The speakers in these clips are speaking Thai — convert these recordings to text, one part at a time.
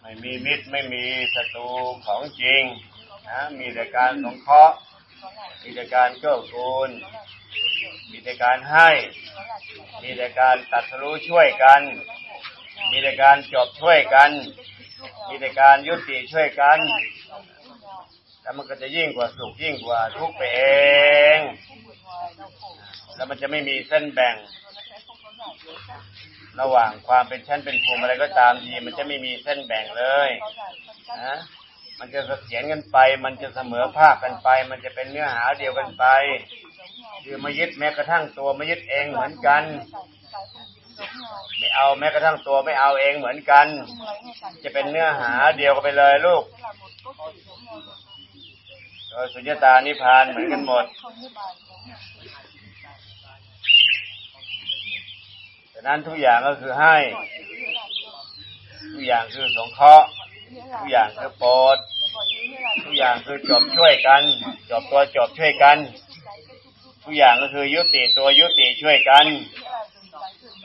ไม่มีมิตรไม่มีศัตรูของจริงนะมีแต่การสงเคราะห์มีแต่การเกื้อกูล มีแต่การให้ มีแต่การตัดสู้ช่วยกัน มีแต่การจบช่วยกัน มีแต่การยุติช่วยกันแล้วมันก็จะยิ่งกว่าสุขยิ่งกว่าทุกข์ไปเอง แล้วมันจะไม่มีเส้นแบ่ง ระหว่างความเป็นชั้นเป็นภูมิอะไรก็ตามทีมันจะไม่มีเส้นแบ่งเลยนะมันจะเสถียรกันไป มันจะเสมอภาคกันไป มันจะเป็นเนื้อหาเดียวกันไป คือมายึดแม้กระทั่งตัวมายึดเองเหมือนกัน ไม่เอาแม้กระทั่งตัวไม่เอาเองเหมือนกัน จะเป็นเนื้อหาเดียวกันไปเลยลูกโดยสุญญตานิพานเหมือนกันหมดะนั้นทุกอย่างก็คือให้ ทุกอย่างคือสงเคราะห์ทุกอย่างคือโปรดทุกอย่างคือจบช่วยกัน จบตัวจบช่วยกัน ทุกอย่างก็คือยุติตัวยุติช่วยกัน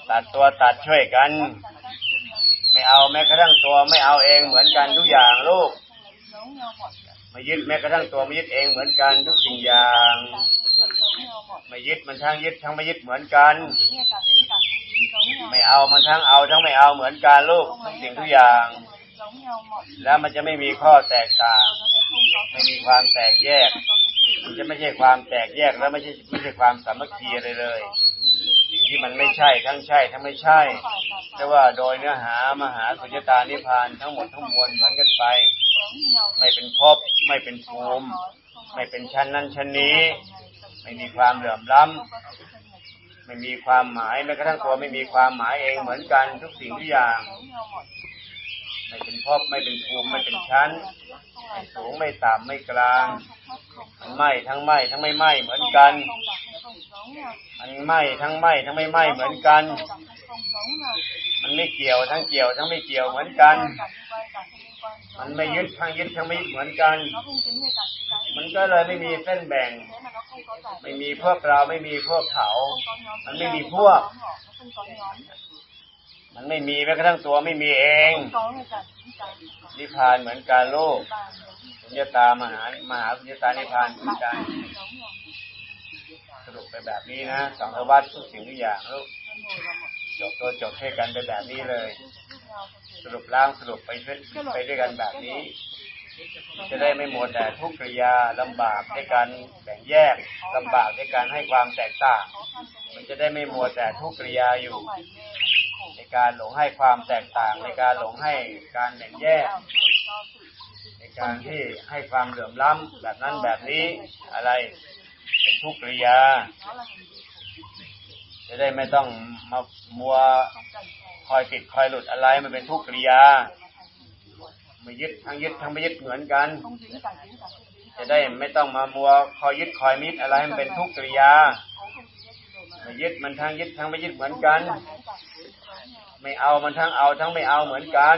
ตัดตัวตัดช่วยกัน ไม่เอาแม้กระทั่งตัวไม่เอาเองเหมือนกันทุกอย่างลูกไม่ยึดแม้กระทั่งตัวไม่ยึดเองเหมือนกันทุกสิ่งอย่าง ไม่ยึดมันทั้งยึดทั้งไม่ยึดเหมือนกัน ไม่เอามันทั้งเอาทั้งไม่เอาเหมือนกันลูกทุกสิ่งทุกอย่าง แล้วมันจะไม่มีข้อแตกต่าง ไม่มีความแตกแยก มันจะไม่ใช่ความแตกแยกแล้วไม่ใช่ไม่ใช่ความสามัคคีอะไรเลย สิ่งที่มันไม่ใช่ทั้งใช่ทั้งไม่ใช่ แต่ว่าโดยเนื้อหามหาสุญญตานิพพานทั้งหมดทั้งมวลเหมือนกันไป ไม่เป็นภพไม่เป็นภูมิไม่เป็นชั้นนั้นชั้นนี้ ไม่มีความเหลื่อมล้ำ ไม่มีความหมายแม้กระทั่งตัวไม่มีความหมายเองเหมือนกันทุกสิ่งทุกอย่าง ไม่เป็นภพไม่เป็นภูมิไม่เป็นชั้นไม่สูงไม่ต่ำไม่กลางมันไหมทั้งไหมทั้งไม่ไหมเหมือนกันมันไหมทั้งไหมทั้งไม่ไหมเหมือนกัน มันไม่เกี่ยวทั้งเกี่ยวทั้งไม่เกี่ยวเหมือนกัน มันไม่ยึดทั้งยึดทั้งไม่ยึดเหมือนกัน มันก็เลยไม่มีเส้นแบ่ง ไม่มีพวกเราไม่มีพวกเขา มันไม่มีพวก มันไม่มีแม้กระทั่งตัวไม่มีเองนิพพานเหมือนการโลกสุญญตามหามหาสุญญตานิพพานเหมือนกันสรุปไปแบบนี้นะสังสารวัตทุกสิ่งทุกอย่างลูกจบตัวจบให้กันไปแบบนี้เลย สรุปล้างสรุปไปด้วยไปด้วยกันแบบนี้ จะได้ไม่หมดแต่ทุกข์กิริยาลำบากในการแบ่งแยกลำบากในการให้ความแตกต่าง มันจะได้ไม่มัวแต่ทุกข์กิริยาอยู่ ในการหลงให้ความแตกต่าง ในการหลงให้การแบ่งแยก ในการที่ให้ความเหลื่อมล้ำแบบนั้นแบบนี้อะไรเป็นทุกข์กิริยาจะได้ไม่ต้องมามัว คอยติดคอยหลุดอะไรมันเป็นทุกข์กิริยาไม่ยึดทั้งยึดทั้งไม่ยึดเหมือนกัน จะได้ไม่ต้องมามัวคอยยึดคอยมิดอะไรให้มันเป็นทุกข์กิริยาไม่ยึดมันทั้งยึดทั้งไม่ยึดเหมือนกัน ไม่เอามันทั้งเอาทั้งไม่เอาเหมือนกัน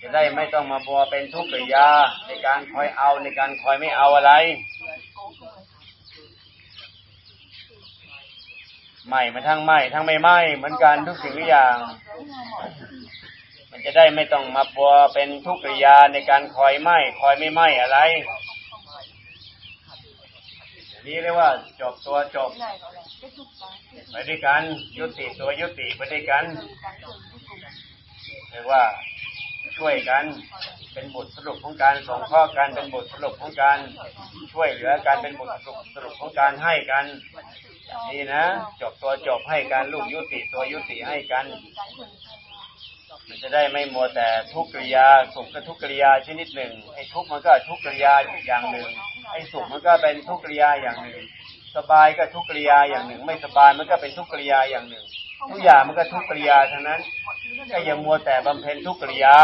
จะได้ไม่ต้องมาบัวเป็นทุกข์กิริยาในการคอยเอาในการคอยไม่เอาอะไร ไหม่มันทั้งไหม่ทั้งไม่ไหม่เหมือนกันทุกสิ่งทุกอย่าง มันจะได้ไม่ต้องมาบัวเป็นทุกข์กิริยาในการคอยไหม่คอยไม่ไหม่อะไรนี่เรียกว่าจบตัวจบไปด้วยกันยุติตัวยุติไปด้วยกันเรียกว่าช่วยกันเป็นบทสรุปของการสงเคราะห์กันเป็นบทสรุปของการช่วยเหลือกันเป็นบทสรุปสรุปของการให้กัน นี่นะ จบตัวจบให้กันลูกยุติตัวยุติให้กัน มันจะได้ไม่มัวแต่ทุกขกิริยาสุขก็ทุกขกิริยาชนิดหนึ่งไอ้ทุกข์มันก็ทุกขกิริยาอย่างหนึ่ง ไอ้สุขมันก็เป็นทุกขกิริยาอย่างหนึ่ง สบายก็ทุกขกิริยาอย่างหนึ่ง ไม่สบายมันก็เป็นทุกขกิริยาอย่างหนึ่งทุกอย่างมันก็ทุกขกิริยาทั้งนั้นก็อย่ามัวแต่บำเพ็ญทุกขกิริยา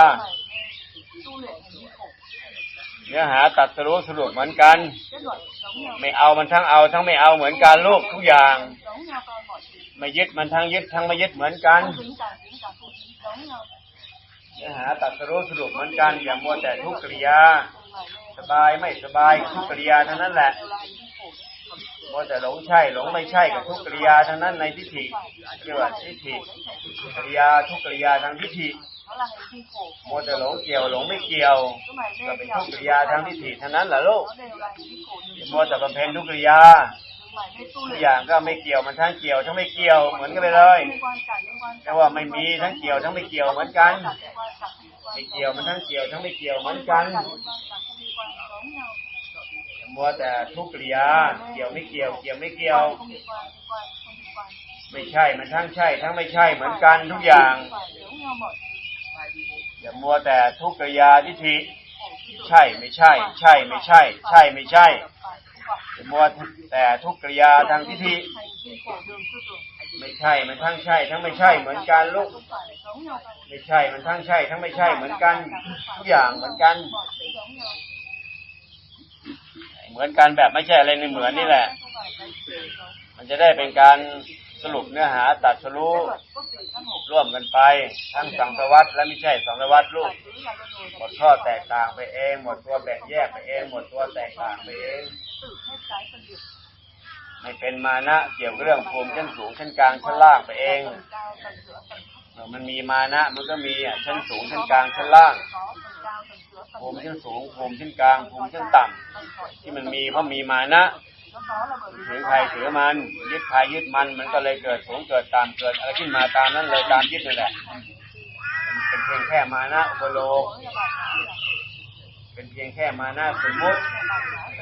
เนื้อหาตัดสรุปสรุปเหมือนกัน ไม่เอามันทั้งเอาทั้งไม่เอาเหมือนกันลูกทุกอย่าง ไม่ยึดมันทั้งยึดทั้งไม่ยึดเหมือนกันเนื้อหาตัดสรุปสรุปเหมือนกัน อย่ามัวแต่ทุกกิริยา สบายไม่สบายทุกกิริยาทั้งนั้นแหละมัวแต่หลงใช่หลงไม่ใช่กับทุกกิริยาทั้งนั้นในทิฏฐิเรียกว่าทิฏฐิกิริยาทุกกิริยาทางทิฏฐิ đó là hành vi khổ มัวแต่หลงเกี่ยวหลงไม่เกี่ยว cứ mày ก็ đê เป็น theo ทุกกิริยาทางทิฏฐิเท่านั้นแหละลูก nó đều là hành vi khổ đường มัวแต่บำเพ็ญทุกกิริยา mày đê tu ทุก luyện อย่างก็ไม่เกี่ยวมันทั้งเกี่ยวทั้งไม่เกี่ยวเหมือนกันไปเลย liên quan cả liên quan แต่ว่าไม่มีทั้งเกี่ยวทั้งไม่เกี่ยวเหมือนกัน cả liên quan cả liên quan ไม่เกี่ยวมันทั้งเกี่ยวทั้งไม่เกี่ยวเหมือนกัน cả liên quan cả không liên quan giống nhau มัวแต่ทุกกิริยาเกี่ยวไม่เกี่ยว เกี่ยวไม่เกี่ยว không liên quan liên quan không liên quan ไม่ใช่มันทั้งใช่ ทั้งไม่ใช่เหมือนกันทุกอย่าง อย่ามัวแต่ทุกกิริยาทิฏฐิใช่ไม่ใช่ ใช่ไม่ใช่ ใช่ไม่ใช่อย่ามัวแต่ทุกกริยาทางทิฏฐิไม่ใช่มันทั้งใช่ ทั้งไม่ใช่เหมือนกันลูกไม่ใช่มันทั้งใช่ ทั้งไม่ใช่เหมือนกัน ทุกอย่างเหมือนกัน เหมือนกันแบบไม่ใช่อะไรในเหมือนนี่แหละ มันจะได้เป็นการ สรุปเนื้อหาตัดสรู้ cái luật quốc tỷ căn hộ ร่วมกันไป ทั้งสังสารวัตและไม่ใช่สังสารวัตลูก bản tính là luân hồi หมดข้อแตกต่างไปเอง หมดตัวแบ่งแยกไปเอง หมดตัวแตกต่างไปเอง tự hết cái phân biệt ไม่เป็นมานะเกี่ยวกับเรื่องภูมิชั้นสูงชั้นกลางชั้นล่างไปเอง phần cao phần giữa phần thấp เออมันมีมานะมันก็มีอะชั้นสูงชั้นกลางชั้นล่าง có phần cao phần giữa ภู phần มิ thấp ชั้นสูงภูมิชั้นกลางภูมิชั้นต่ำ phần khỏi ที่มันมีเพราะมีมานะ ถือใครถือมัน ยึดใครยึดมันมันก็เลยเกิดสูงเกิดต่ำเกิดอะไรขึ้นมาตามนั้นเลยตามยึดนั่นแหละเป็นเพียงแค่มานะอุปโลกเป็นเพียงแค่มานะสมมุติ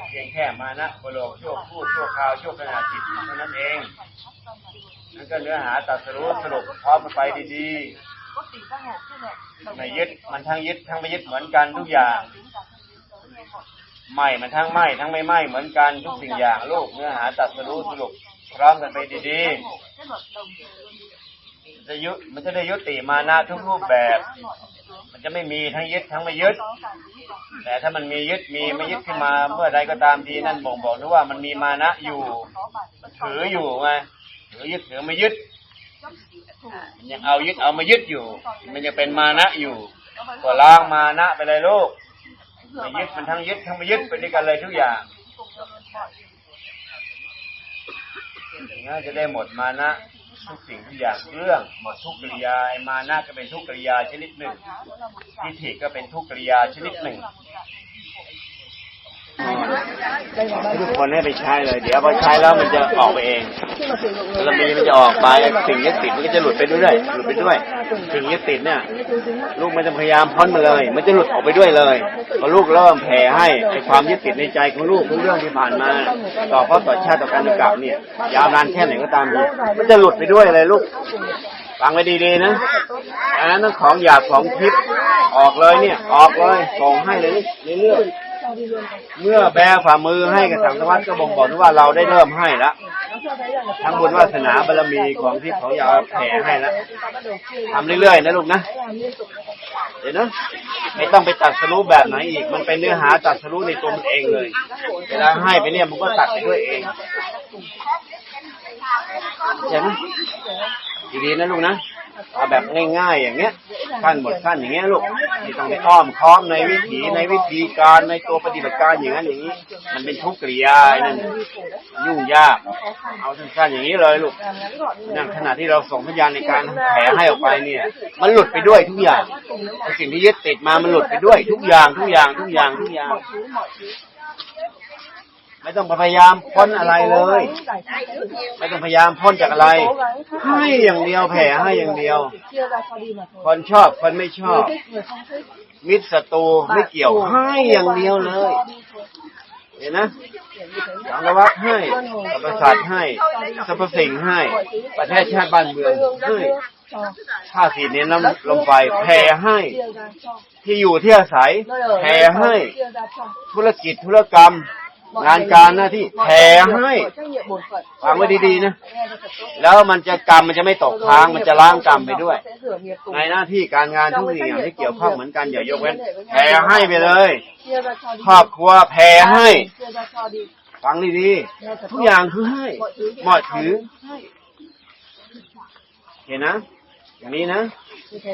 เพียงแค่มานะอุปโลกชั่วพูดชั่วคราวชั่วขณะจิตเท่านั้นเองนั่นก็เนื้อหาตัดสรู้สรุปพร้อมไปดีๆไม่ยึดมันทั้งยึดทั้งไม่ยึดเหมือนกันทุกอย่าง mọi ไม่มันทั้งไม่ทั้งไม่ไม่เหมือนกันทุกสิ่งอย่างลูกเนื้อหาตัดสรู้สรุปพร้อมกันไปดีๆจะยุมันจะได้ยุติมานะทุกรูปแบบ มันจะไม่มีทั้งยึดทั้งไม่ยึด แต่ถ้ามันมียึดมีไม่ยึดขึ้นมา เมื่อใดก็ตามทีนั่นบ่งบอกนะว่ามันมีมานะอยู่ ถืออยู่ไงถือยึดถือไม่ยึดยังเอายึดเอามายึดอยู่ มันยังเป็นมานะอยู่ ก็ล้างมานะไปเลยลูก ไม่ยึดมันทั้งยึดทั้งไม่ยึดไปด้วยกันเลยทุกอย่าง cùng cho luôn mọi อย่างนั้นจะได้หมดมานะทุกสิ่งทุกอย่างเรื่องหมดทุกกิริยาไอ้มานะก็เป็นทุกกิริยาชนิดหนึ่ง ngã nữa là một ทิฏฐิก็เป็นทุกกิริยาชนิดหนึ่ง ทุกคนให้ไปใช้เลย เดี๋ยวพอใช้แล้วมันจะออกไปเองบามีมันจะออกไปสิ่งยึดติดมันก็จะหลุดไปด้วยหลุดไปด้วยสิ่งยึดติดเนี่ย ลูกม่ต้องพยายามพ้นมันเลย มันจะหลุดออกไปด้วยเลยพอลูกเริ่มแผ่ให้ไอ้ความยึดติดในใจของลูกทุกเรื่องที่ผ่านมา ต่อเพราะต่อชาติต่อการต่อกลับเนี่ยยาวนานแค่ไหนก็ตามทีมันจะหลุดไปด้วยเลยลูกฟังไว้ดีๆนะอันนั้นต้องของหยาบของทิพย์ออกเลยเนี่ย ออกเลยส่งให้เลยเรื่อยๆ เมื่อแบฝ่ามือให้กับสังสวัสดิ์ก็บ่งบอกว่าเราได้เริ่มให้แล้วทั้งบุญวาสนาบารมีของที่เขาอยากแผ่ให้แล้วทำเรื่อยๆนะลูกนะเดี๋ยวนะไม่ต้องไปตัดสรู้แบบไหนอีก มันเป็นเนื้อหาตัดสรู้ในตัวมันเองเลยเวลาให้ไปเนี่ยมันก็ตัดไปด้วยเองใช่ไหมดีๆนะลูกนะ เอาแบบง่าย ๆ อย่างเงี้ยขั้นหมดขั้นอย่างเงี้ยลูกที่ต้องไปอ้อมค้อมในวิถีในวิธีการในตัวปฏิบัติการอย่างนั้นอย่างนี้ มันเป็นทุกข์กริยาไอ้นั่นยุ่งยาก เอาสั้นๆอย่างนี้เลยลูกนั่นขณะที่เราส่งสัญญาณในการแผ่ให้ออกไปเนี่ย มันหลุดไปด้วยทุกอย่างสิ่งที่ยึดติดมามันหลุดไปด้วย ทุกอย่างทุกอย่างทุกอย่างทุกอย่าง ไม่ต้องพยายามพ้นอะไรเลย ไม่ต้องพยายามพ้นจากอะไร ให้อย่างเดียวแผ่ให้อย่างเดียว คนชอบคนไม่ชอบ มิตรศัตรูไม่เกี่ยวให้อย่างเดียวเลยเห็นนะสังวัตให้สรรพสัตว์ให้สรรพสิ่งให้ ประเทศชาติบ้านเมืองให้ข้าสีนี้น้ำลมไฟแผ่ให้ ที่อยู่ที่อาศัยแผ่ให้ ธุรกิจธุรกรรม งานการหน้าที่แผ่ให้ trách nhiệm bổn phận ฟังไว้ดีๆนะ nghe cho thật tốt แล้วมันจะกรรมมันจะไม่ตกค้างมันจะล้างกรรมไปด้วย sẽ rửa nghiệp cùng ในหน้าที่การงานทุกสิ่งอย่างที่เกี่ยวข้องเหมือนกันอย่ายกเว้นแผ่ให้ไปเลย chia ra cho đi ครอบครัวแผ่ให้ chia ra cho đi ฟังดี nghe thật ๆทุก tốt อย่างคือให้ mọi thứ เหมาะถือเห็นนะ อย่างนี้นะ như thế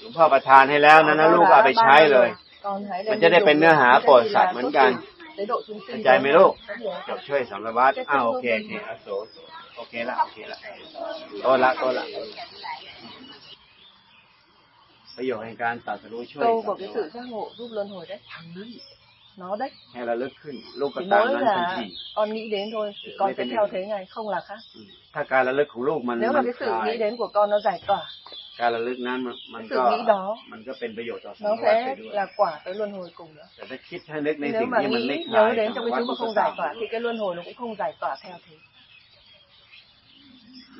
หลวงพ่อประทานให้แล้วนะนะลูกก็เอาไปใช้เลย còn hãy มันจะได้เป็นเนื้อหาโปรดสัตว์เหมือนกัน chế độ chúng เข้า sinh ใจไหมลูกจบช่วยสำรวัตรอ้าวโอเคโอเคอโศโอเคละโอเคละโตละโตละประโยชน์แห่งการตรัดรู้ช่วย câu của cái sự giác ngộ giúp luân hồi đấy ทางนั้น nó đấy ให้เราลึกขึ้นลูกก็ chỉ ตาม mỗi นั้นทัน là ที con nghĩ đến thôi thì con Mấy sẽ cái theo này- thế ngày không là khác อืมถ้าการระลึกของลูกมัน nếu มั mà น cái ค sự ลาย nghĩ đến của con nó giải tỏa การระลึกนั้นมันมัน cái ก็ sự nghĩ đó มันก็เป็นประโยชน์ต่อสัง nó คมไป sẽ ด้วย là quả tới luân hồi cùng nữa แต่ถ้าคิดถ้านึกใน nếu สิ่ง mà ที่มันไม่ nghĩ คลาย nhớ đến trong cái chúng mà วั không ฏ giải ฏะ tỏa thì cái luân hồi nó cũng không giải tỏa theo thế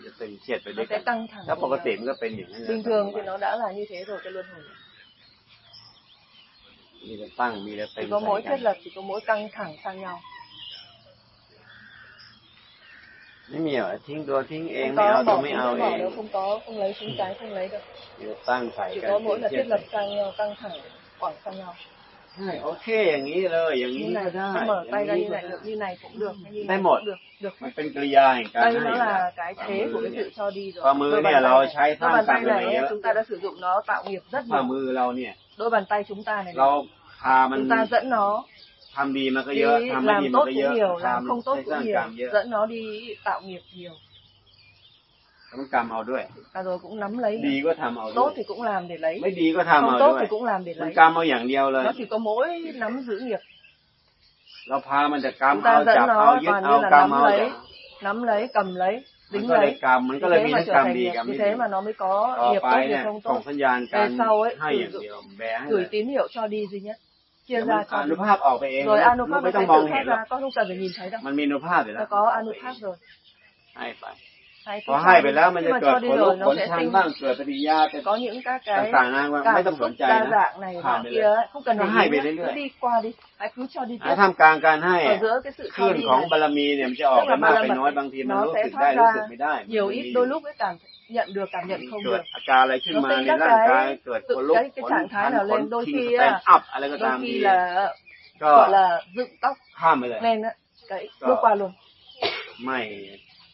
จะตึงเครียดไปด้ nó วยกั sẽ น căng thẳng ถ้าปกติมันก็เป็นอย่างนั้น bình thường thì nó đã là như thế rồi cái luân hồi มีแต่ตั้งมีแต่ตึง chỉ có mỗi ใส่กั thiết น lập chỉ có mỗi căng thẳng sang nhau ไม่มีเหรอทิ้งตัวทิ้งเอง không ไม่เอา có ตัว bỏ ไม่ xuống เอา sẽ เอ bỏ ง đâu không có không lấy xuống trái không lấy được มีแต่ตั้งใส่ chỉ กัน có mỗi là เครีย thiết ด lập sang nhau căng thẳng quẳng sang nhau ใช่โอเค อย่างนี้เลยอย่างนี้ như ก็ này ได้ cứ mở อย่า tay ง ra นี้ như ก็ này ได้ được như này cũng được hay như Đây này một. cũng được được มันเป็นกริยาแห่งการ đây ให้ nó อยู่แล้ว là cái thế của cái sự cho đi rồi Và mưa Đôi này bàn là tay nó này- cháy đôi tham bàn tay tặng cái này này chúng ta đã sử dụng nó tạo nghiệp rất ฝ่า nhiều มือเราเนี่ย đôi bàn tay chúng ta này เราพามัน chúng ta dẫn nó ทำดีมันก็ đi เยอะทำไม่ดี làm มัน tốt ก็เย cũng อะ nhiều ทำ làm không tốt ให้สร้า cũng งกร nhiều รมเยอะ dẫn nó đi tạo nghiệp nhiều ต้องกรรมเอาด้วย và rồi cũng nắm lấy ดีก็ทำเอาด้ว tốt ย thì cũng làm để lấy ไม่ดีก็ทำ không เอา tốt ด้วย thì cũng làm để มัน lấy กรรมเอาอย่างเดียวเลย nó chỉ có mỗi nắm giữ nghiệp เราพามันจะกรรม chúng เอา ta จั dẫn บเอา nó ยึด toàn เอา như là กรรม nắm เอา lấy nắm lấy cầm lấy มัน dính ก็เลย lấy กรรมมันก็ Vì เลย thế มี mà ทั้ง trở กรรม thành ดี nghiệp กรรม vì ไม่ thế ดี mà nó mới có ต่อ nghiệp ไป tốt เนี่ nghiệp ย không ส่ง tốt สัญญาณการ về sau ấy ให้อย่าง sử เดียว dụng แบให้ gửi เลย tín hiệu cho đi duy nhất เดี๋ย Chia วมัน ra อ cho นุ đi ภาพออกไปเอง rồi ลูก anupat ไม่ nó ต้อง sẽ มอง tự เห็ phát นหรอก ra con không cần phải nhìn thấy đâu มันมีอนุภาพอยู่แล้ nó ว có anupat rồi ให้ ไป hay พอให้ไปแล้วมันจะ khi mà เกิด cho đi ผลลุ rồi ก nó ผล sẽ ชัง sinh บ้างเกิดปฏิกิริยาเป็น có những các cái ต่างๆนะว่าไม่ cảm ต้องส xúc นใจ đa นะ dạng này ผ่าน nọ ไป kia เลย ấy. không cần Nó phải hay nhìn về nữa, รื่อยๆ cứ đi qua đi hãy cứ cho đi ถ้า tiếp ทำกลางการให้ ở giữa cái sự คลื่ cho น đi ของ này บารมีเนี่ยมันจะออก tức ไป là มาก ba ไป la น้อย mật บางทีมัน nó รู้ sẽ สึกได้ phát รู้ ra สึกไม่ได้ nhiều มัน ít ไม่ đôi ดี lúc cái cảm nhận được cảm nhận không เกิด được อาการอะไรขึ้น nó มา sinh ใน các ร่างกาย cái เกิด tự ขนลุก cái ข cái น trạng ชั thái น nào ขน lên đôi คิง khi สแตน á, อัพอะไรก็ตาม đôi ที khi là ก็ gọi là dựng tóc ข้ามไปเลย lên á cái Có. bước qua luôn ไ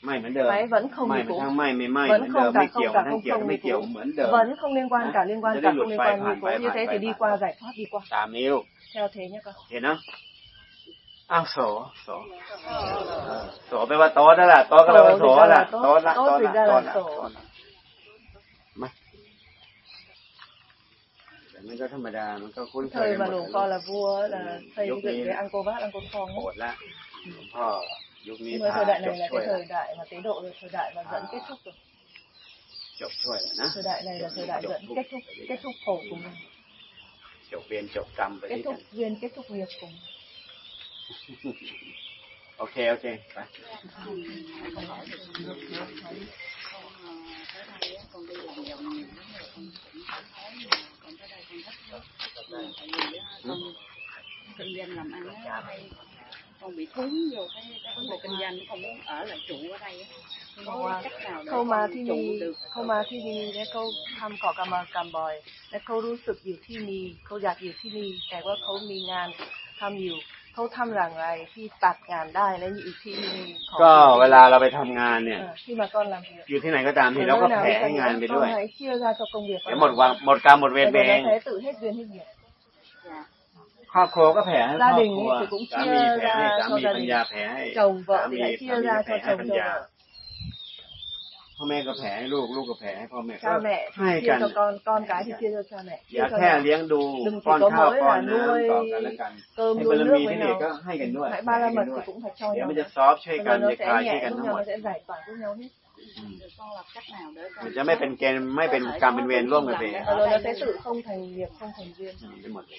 ม่ไม่เหมือนเดิม máy vẫn không ไม่ như เป็น cũ ทั้งไม่ไม่ไม่เหมือน vẫn เดิม không ไม่ cả เกี่ยว không cả ทั้ง không เกี่ยว không ไม่ như เกี่ยว cũ เหมือนเดิม vẫn không liên quan cả liên quan Nó cả đi không lùi liên phai quan như phản, cũ phai như phản, thế phai thì đi phản. qua giải thoát đi qua ตามนิ้ว theo thế nhé con เห็นเนาะอ้าวโสโสโสแปลว่าโต๊ะนั่นแหละโต๊ะก็แปลว่าโสแหละโต๊ะละโต๊ะละโต๊ะละโต๊ะละมาแต่มันก็ธรรมดา มันก็คุ้นเคย thời กันหม mà ดหลวงพ่อ là vua là xây Lúc dựng đi- cái Angkor Wat Angkor โห Thong ดละหลวงพ่อยุคนี้ nhưng mà พา thời đại จบ này là ช่วย cái ละ thời đại mà tế độ rồi thời đại mà dẫn kết thúc rồi จบช่วยละนะ thời đại này là thời đại dẫn kết thúc kết thúc khổ cùng จบเวียนจบกรรมไป kết ด้วยกั thúc น duyên kết thúc nghiệp cùng โอเคโอเคไป kinh doanh làm ăn á ở đây con bị cuốn vô cái cái vấn đề kinh doanh con muốn ở lại trụ ở đây á không có cách nào để เข้ามา con ที่ trụ นี่ được เข้ามาที่นี่และเขาทำเกาะกรรมกรรมบ่อย และเขารู้สึกอยู่ที่นี่เขาอยากอยู่ที่นี่ แต่ว่าเขามีงานทำอยู่เขาทำอย่างไรที่ตัดงานได้และอยู่ที่นี่ขอก็เวลาเราไปทำงานเนี่ย เออที่มาก้อนลำเพียอยู่ที่ไหนก็ตามทีเราก็แผ่ให้งานไปด้วย hãy chia ra cho công việc เดี๋ยวหมดวันหมดกรรมหมดเวร Rồi ไปเอง nó ครอบครัวก็แผ่ให้คร gia อบ đình ครัว ấy thì cũng สา chia มีแผ่ให้ ra สา cho มี gia ปัญ đình ญาแผ่ให้ chồng vợ สา thì มี hãy สา chia มี ra ก็แผ่ cho ให้ chồng ปัญ cho ญา vợ พ่อแม่ก็แผ่ให้ลูกลูกก็แผ่ให้พ่อแม่ก็ cha mẹ ให้ thì chia กัน cho con con cái thì chia cho cha mẹ อย่า chia cho แค่ nhau. เลี้ยงดู Đừng chỉ ป้อน có ข้าว mỗi ป้อน là น้ำ nuôi ต่อกันและกัน cơm ให้ nuôi บาร nước มี với ที่นี่ nhau ก็ให้กันด้วย hãy แผ่ ba la ให้กัน mật ด้วย thì cũng phải cho เดี๋ยว nhau มันจะซอฟต์ช่วย Rồi กัน nó จะ sẽ คลายช่วย nhẹ กัน giúp ทั้ง nhau หม nó ด sẽ giải tỏa giúp nhau hết อืม Rồi con làm cách nào để มัน con จะไม่เป็นเกณฑ์ไม่เป็นกรรมเป็นเวรร่วมกันไป Và rồi nó sẽ tự không thành nghiệp không thành duyên ไปหมด nó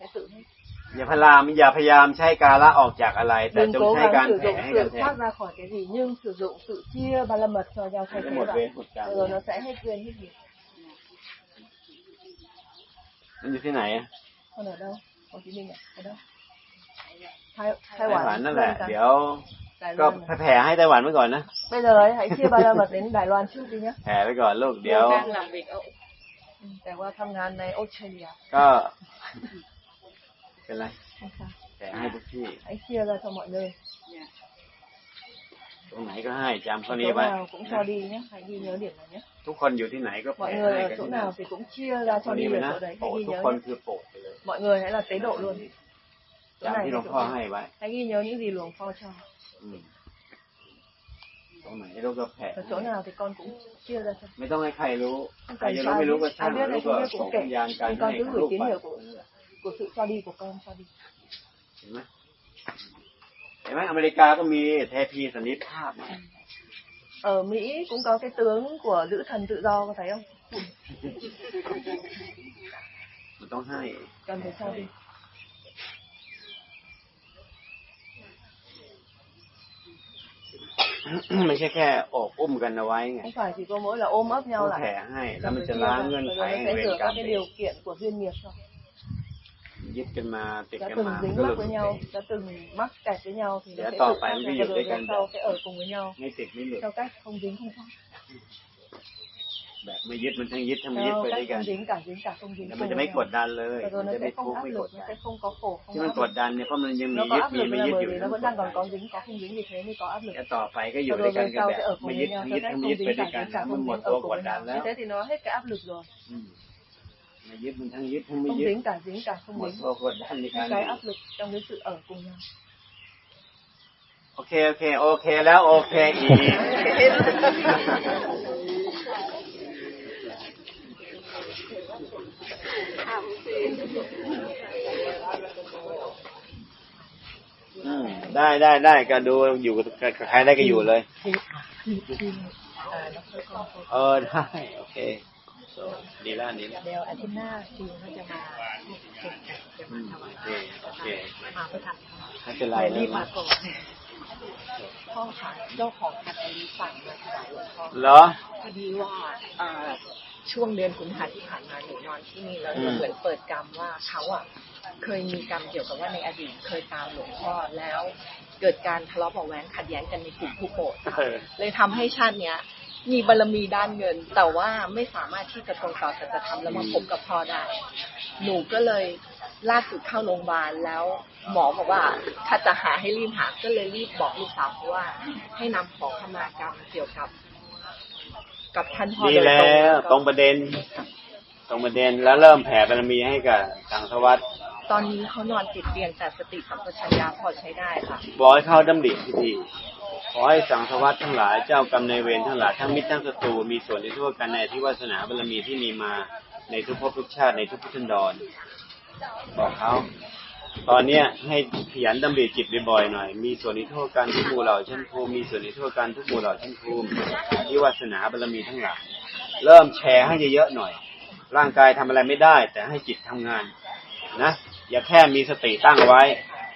sẽ tự hết อย่าพยายามอย่าพยายามใช้การละออกจากอะไร แต่ đừng จง cố ใช้ gắng การ sử แผ่ dụng ให้กัน sự แทน thoát ra khỏi cái gì nhưng sử dụng sự chia ba la mật cho nhau thay จะ thế หมดเวร vào หมดกรรม rồi nó sẽ hết duyên hết nghiệp มันอยู่ที่ไหนอะ còn ở đâu Hồ Chí Minh à ở đâu Thái ไต้ Thái หวัน Loan นั่นแหละ Loan cả. เดี๋ยว Đài ก็ Loan này. แผ่ให้ไต้หวันไว้ก่อนนะ bây giờ ấy hãy chia ba la mật đến Đài Loan trước đi nhé แผ่ไปก่อนลูกเดี๋ยว đang làm việc ở Úc แต่ว่าทำงานในออสเตรเลีย ก็ เป็นไร ไม่ทราบ แผ่ให้ทุกที่ hãy chia ra cho mọi nơi dạ. ตรงไหนก็ให้จำข้อ chỗ นี้ไว้ nào cũng cho đi nhé hãy ghi nhớ điểm này nhé ทุกคนอยู่ที่ไหนก็ mọi แผ่ người ให้ ở กัน chỗ ที่นั่น nào thì cũng chia ra ข้อ cho đi นี้ไว้ ở นะ chỗ đấy โปร hãy ด ghi ทุก nhớ คน nhé คือโปรดไปเลย mọi người hãy là tế độ luôn chỗ จำ này ที่หลวง chỗ พ่อ kia. ให้ไว้ hãy ghi nhớ những gìหลวงพ่อcho อืม ตรงไหนลูกก็แผ่ ở chỗ nào thì con cũng chia ra cho ไม่ต้องให้ใครรู้ không ใคร cần จะรู้ cho ไม่รู้ก็ ai ช่าง biết ลู hay กก็ không biết ส่ง cũng สัญ kệ ญาณการ nhưng ให้ con cứ กับ gửi ลูก tín ไป hiệu của của sự cho đi của con cho đi เห็นไหมเห็นไหมอเมริกาก็มีเทพีสันนิภาพ ở Mỹ cũng có cái tướng của nữ thần tự do có thấy không มันต้องให้ cần phải cho đi ไม่ใช่แค่โอบอุ้มกันเอาไว้ไง không phải chỉ có mỗi là ôm ấp ต้อ nhau ง lại แผ่ให้แล้ว cần มัน phải จะ chia ล้าง ra เงื่อน rồi ไข nó แห่ง sẽ เวร sửa กรร các ม cái เอ điều ง kiện của duyên nghiệp cho ยึดกันมาติด đã กัน từng มา dính ก็ห mắc ลุด với ไป nhau đã từng mắc kẹt với nhau thì nó Dạ, sẽ tỏ tự phải khác ví ra dụ và rồi đây về cần sau sẽ ở cùng với nhau ไม่ติดไม่หลุด theo cách không dính không thoát แบบไม่ยึดมันทั้งยึดทั้งไม่ยึด theo ไปด้ว cách ยกัน không dính cả dính cả không dính แล้ว cùng มันจะ với ไม่กด nhau ดันเลย và มั rồi น nó จะ sẽ ไม่ không ทุกข์ áp ไม่ lực กด nó ดัน sẽ không có khổ không ที่มัน áp ก lực ดดันเนี่ยเพราะมันยังมี nó có ยึด áp มี lực ไม่ là ยึด bởi อยู่ vì แล้ nó ว vẫn đang còn có dính có không dính vì thế mới có áp lực แล้วต่อไปก็อยู่ và ด้วย rồi กัน về ก็ sau แบบ sẽ ở cùng ไม่ với ยึด nhau ทั้ง theo ยึด cách ทั้ง không ยึดไป dính ด้วย cả กัน dính cả มัน không หมด dính ตัว ở ก cùng ด với ดัน nhau แล้ như ว thế thì nó hết cái áp lực rồi อืมไม่ยึดมันทั้งยึดทั้งไม่ không ยึด dính cả dính cả không หมด dính ตัวกดดันในการ cái áp lực trong cái sự ở cùng nhau โอเค โอเค โอเค แล้วโอเคอีกอืมได้ได้ได้ก็ดูอยู่กับกับใครได้ก็อยู่เลย เออ ได้ โอเค ดีแล้วดีแล้วเดี๋ยวอาทิตย์หน้าทีมเขาจะมาเก็บกันจะอืมามถวาโอยเคโอเคมาประทับไม่เป็นไรเลยรีนะบมาก่อนพ่อค่ะเจ้าของคันนี้สั่งมาถวายหลวงพ่อเหรอพอดีว่าเอ่อช่วงเดือนกุมภาที่ผ่านมาหนูนอนที่นี่แล้วอืมเหมือนเปิดกรรมว่าเขาอะ เคยมีกรรมเกี่ยวกับว่าในอดีตเคยตามหลวงพ่อแล้ว เกิดการทะเลาะเบาะแว้งขัดแย้งกันในกลุ่มผู้โบสถ์เออเลยทำให้ชาติเนี้ย มีบารมีด้านเงิน แต่ว่าไม่สามารถที่จะตรงต่อสัจธรรมแล้วมาพบกับพ่อได้ หนูก็เลยล่าสุดเข้าโรงพยาบาลแล้ว หมอบอกว่าถ้าจะหาให้รีบหาก็เลยรีบบอกลูกสาวเพราะว่า ให้นำของขมากรรมเกี่ยวกับ กับท่านพ่อดีโดยแล้ตรงวแล้วตก็รงประเด็น ตรงประเด็นแล้วเริ่มแผ่บารมีให้กับสังสวัสดตอนนี้เขานอนติดเตียงแต่สติสัมปชัญญะพอใช้ได้ค่ะบอกให้เข้าดำริพิธี ขอให้สังสวัสดทั้งหลายเจ้ากรรมในเวรทั้งหลายทั้งมิตรทั้งศัตรูมีส่วนในทั่วกันในที่วาสนาบารมีที่มีมาในทุกภพทุกชาติในทุกพุทธันดร บอกเขาตอนเนี้ยให้ขยันดำริจิตบ่อยๆหน่อย มีส่วนในทั่วกันทุกหมู่เหล่าชั้นภูมิมีส่วนในทั่วกันทุกหมู่เหล่าชั้นภูมิที่วาสนาบารมีทั้งหลายเริ่มแชร์ให้เยอะๆหน่อย ร่างกายทำอะไรไม่ได้ แต่ให้จิตทำงาน นะอย่าแค่มีสติตั้งไว้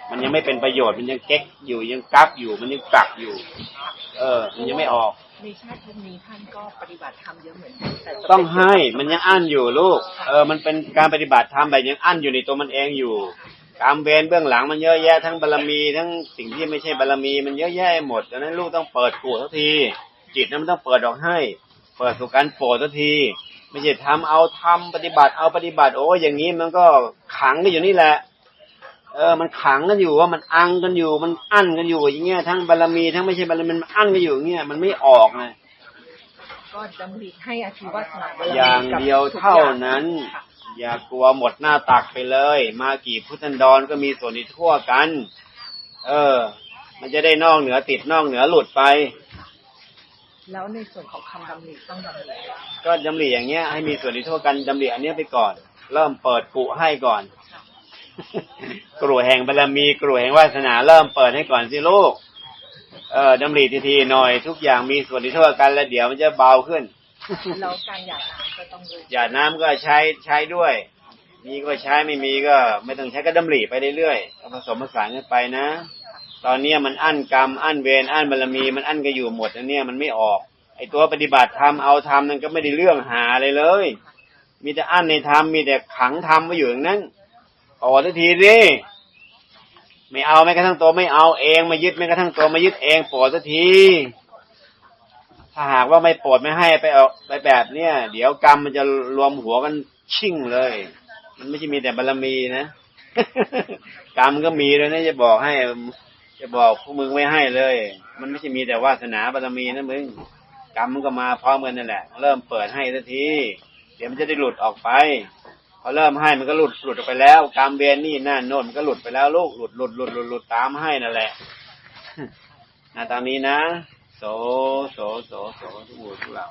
มันยังไม่เป็นประโยชน์มันยังเก๊กอยู่ยังกักอยู่ มันยังกักอยู่ เออ มันยังไม่ออกในชาตินี้ท่านก็ปฏิบัติธรรมเยอะเหมือนกันแต่จะต้องเป็นให้มันยังอั้นอยู่ลูก เออ มันเป็นการปฏิบัติธรรมแบบยังอั้นอยู่ในตัวมันเองอยู่กรรมเวรเบื้องหลังมันเยอะแยะทั้งบารมี ทั้งสิ่งที่ไม่ใช่บารมีมันเยอะแยะหมดดังนั้นลูกต้องเปิดกูสักที จิตนั้นมันต้องเปิดออกให้ เปิดสู่การโปรดสักที ไม่ใช่ทำเอาทำปฏิบัติเอาปฏิบัติโอ้อย่างนี้มันก็ขังกันอยู่นี่แหละ เออ มันขังกันอยู่ว่ามันอังกันอยู่ มันอั้นกันอยู่อย่างเงี้ยทั้งบารมีทั้งไม่ใช่บารมีมันอั้นกันอยู่อย่างเงี้ยมันไม่ออกนะก็ดำริให้อาชีวาสนาบารมีอย่างกับเดียวทุกเท่าอย่งนั้นค่ะอย่ากลัวหมดหน้าตักไปเลย มากี่พุทธันดรก็มีส่วนที่ทั่วกัน เออ มันจะได้นอกเหนือติดนอกเหนือหลุดไป แล้วในส่วนของคำดำริต้องดำริก็ดำริอย่างเงี้ยให้มีส่วนที่ทั่วกันดำริอันเนี้ยไปก่อน เริ่มเปิดกุให้ก่อน กรุแห่งบารมีกรุแห่งวาสนาเริ่มเปิดให้ก่อนสิลูก เออดำริทีๆหน่อยทุกอย่างมีส่วนที่ทั่วกันแล้วเดี๋ยวมันจะเบาขึ้นแล้วการหยาดน้ำก็ต้องดูหยาดน้ำก็ใช้ใช้ด้วย มีก็ใช้ไม่มีก็ ไม่ต้องใช้ก็ดำริไปเรื่อยๆก็ผสมผสานกันไปนะ ตอนเนี้ยมันอั้นกรรมอั้นเวรอั้นบารมีมันอั้นก็อยู่หมดอันเนี้ยมันไม่ออก ไอตัวปฏิบัติธรรมเอาธรรมนั่นก็ไม่ได้เรื่องหาเลยเลย มีแต่อั้นในธรรมมีแต่ขังธรรมไว้อยู่อย่างนั้น ออกทันทีดิไม่เอาแม้กระทั่งตัวไม่เอาเองมายึดแม้กระทั่งตัวมายึดเองโปรดสักที ถ้าหากว่าไม่โปรดไม่ให้ไปเอาไปแบบเนี้ยเดี๋ยวกรรมมันจะรวมหัวกันชิ่งเลย มันไม่ใช่มีแต่บารมีนะกรรมก็มีเลยนะจะบอกให้ จะบอกพวกมึงไม่ให้เลย มันไม่ใช่มีแต่วาสนาบารมีนะมึงกรรมมันก็มาพร้อมกันนั่นแหละ เริ่มเปิดให้สักที เดี๋ยวมันจะได้หลุดออกไป พอเริ่มให้มันก็หลุดหลุดออกไปแล้วการมเวรนี่นั่นโน่นมันก็หลุดไปแล้วลูกหลุดหลุดหลุดหลุดหลุดตามให้นั่นแหละนะตามนี้นะ โสโสโสโสทุกหมู่ทุกเหล่า